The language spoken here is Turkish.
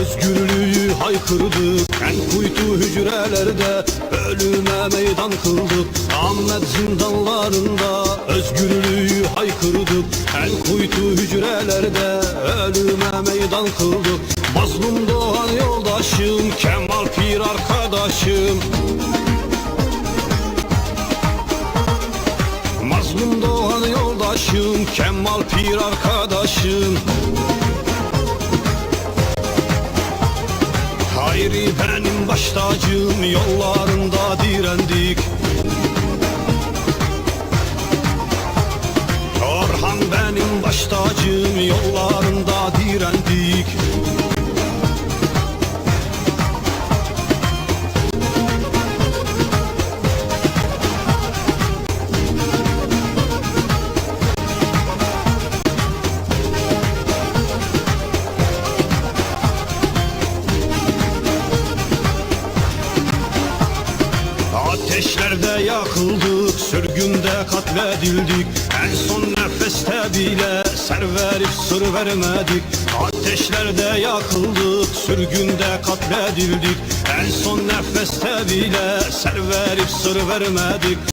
özgürlüğü haykırdık En kuytu hücrelerde ölüme meydan kıldık. Ahmet zindanlarında özgürlüğü haykırdık En kuytu hücrelerde ölüme meydan kıldık. Mazlum doğan yoldaşım Kemal Pir arkadaşım. Mazlum doğan yoldaşım Kemal Pir arkadaşım Hayri benim baş tacım Yollarında direndik. Orhan benim baş tacım Yollarında direndik Ateşlerde yakıldık, sürgünde katledildik. En son nefeste bile ser verip sır vermedik. Ateşlerde yakıldık, sürgünde katledildik. En son nefeste bile ser verip sır vermedik